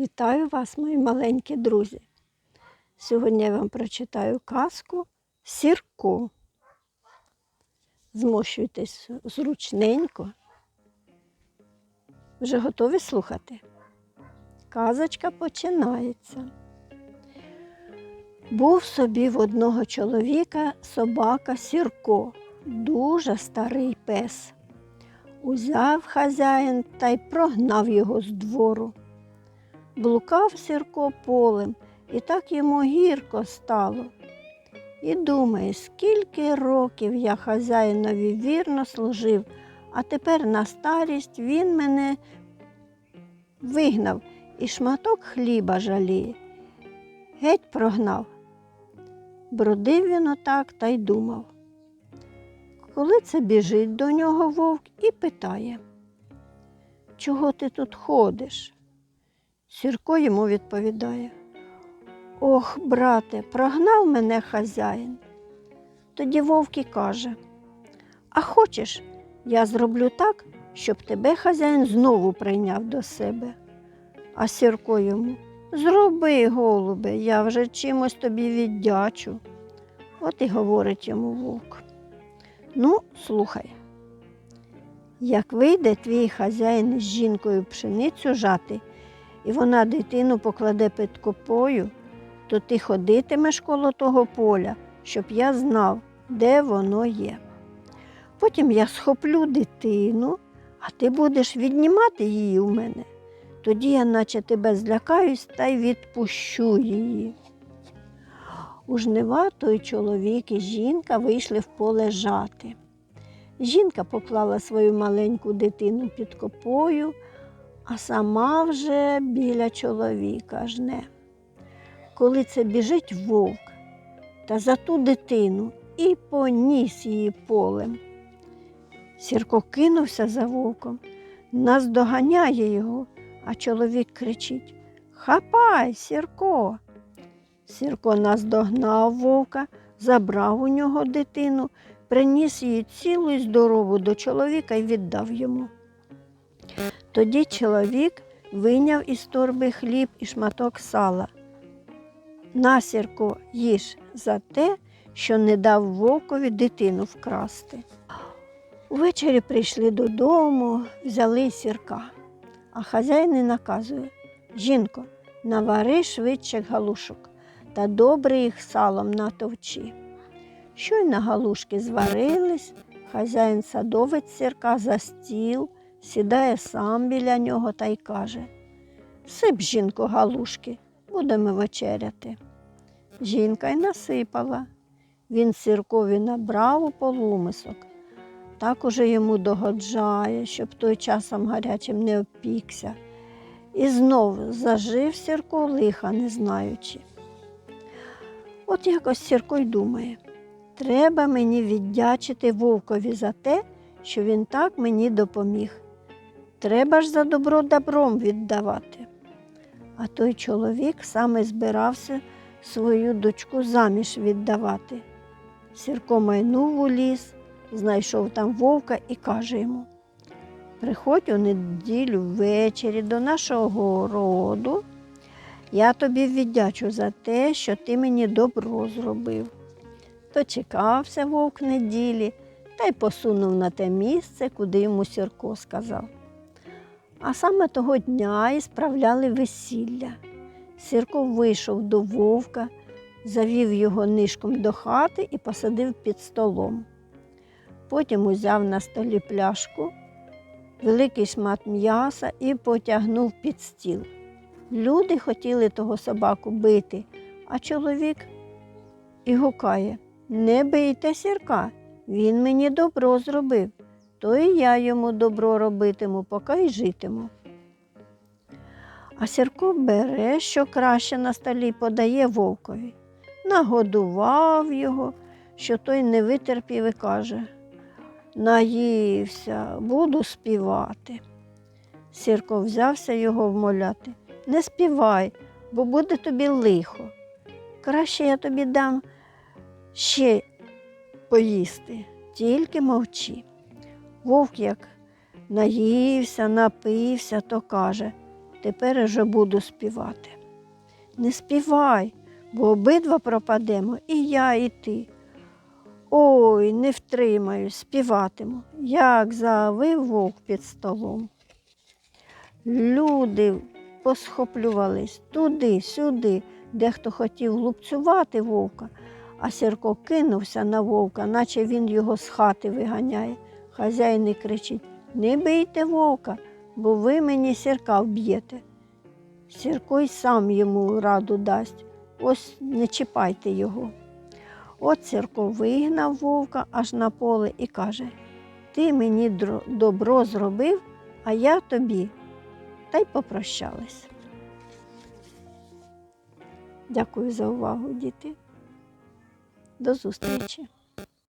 Вітаю вас, мої маленькі друзі. Сьогодні я вам прочитаю казку Сірко. Змощуйтесь зручненько. Вже готові слухати? Казочка починається. Був собі в одного чоловіка собака Сірко, дуже старий пес. Узяв хазяїн та й прогнав його з двору. Блукав Сірко полем, і так йому гірко стало. І думає, скільки років я хазяїнові вірно служив, а тепер на старість він мене вигнав і шматок хліба жаліє. Геть прогнав. Бродив він отак та й думав. Коли це біжить до нього вовк і питає, чого ти тут ходиш? Сірко йому відповідає, Ох, брате, прогнав мене хазяїн. Тоді вовк і каже, А хочеш, я зроблю так, щоб тебе хазяїн знову прийняв до себе. А Сірко йому Зроби, голубе, я вже чимось тобі віддячу. От і говорить йому вовк. Ну, слухай, як вийде твій хазяїн з жінкою пшеницю жати, і вона дитину покладе під копою, то ти ходитимеш коло того поля, щоб я знав, де воно є. Потім я схоплю дитину, а ти будеш віднімати її у мене. Тоді я, наче тебе злякаюсь та й відпущу її. У жнива той чоловік і жінка вийшли в поле жати. Жінка поклала свою маленьку дитину під копою, а сама вже біля чоловіка жне. Коли це біжить вовк та за ту дитину і поніс її полем. Сірко кинувся за вовком, наздоганяє його, а чоловік кричить Хапай, Сірко. Сірко наздогнав вовка, забрав у нього дитину, приніс її цілу й здорову до чоловіка і віддав йому. Тоді чоловік вийняв із торби хліб і шматок сала. На, Сірко, їж за те, що не дав вовкові дитину вкрасти. Увечері прийшли додому, взяли сірка, а хазяїн наказує Жінко, навари швидше галушок та добре їх салом натовчи. Щойно галушки зварились, хазяїн садовець сірка за стіл, сідає сам біля нього та й каже Сип, жінко, галушки, будемо вечеряти. Жінка й насипала. Він сіркові набрав у полумисок. Так уже йому догоджає, щоб той часом гарячим не опікся. І знов зажив Сірко лиха не знаючи. От якось Сірко й думає, треба мені віддячити вовкові за те, що він так мені допоміг. Треба ж за добро добром віддавати. А той чоловік саме збирався свою дочку заміж віддавати. Сірко майнув у ліс, знайшов там вовка і каже йому Приходь у неділю ввечері до нашого городу, я тобі віддячу за те, що ти мені добро зробив. Дочекався вовк неділі та й посунув на те місце, куди йому Сірко сказав. А саме того дня і справляли весілля. Сірко вийшов до вовка, завів його нишком до хати і посадив під столом. Потім узяв на столі пляшку, великий шмат м'яса і потягнув під стіл. Люди хотіли того собаку бити, а чоловік і гукає Не бийте сірка, він мені добро зробив, то і я йому добро робитиму, поки й житиму. А Сірко бере, що краще на столі подає вовкові, нагодував його, що той не витерпів і каже Наївся, буду співати. Сірко взявся його вмоляти. Не співай, бо буде тобі лихо. Краще я тобі дам ще поїсти, тільки мовчи. Вовк як наївся, напився, то каже тепер уже буду співати. Не співай, бо обидва пропадемо, і я, і ти. Ой, не втримаюсь, співатиму, як завив вовк під столом. Люди посхоплювались туди, сюди, дехто хотів лупцювати вовка, а Сірко кинувся на вовка, наче він його з хати виганяє. Хазяїн кричить: Не бийте вовка, бо ви мені сірка вб'єте. Сірко й сам йому раду дасть. Ось не чіпайте його. От Сірко вигнав вовка аж на поле і каже: Ти мені добро зробив, а я тобі. Та й попрощались. Дякую за увагу, діти. До зустрічі.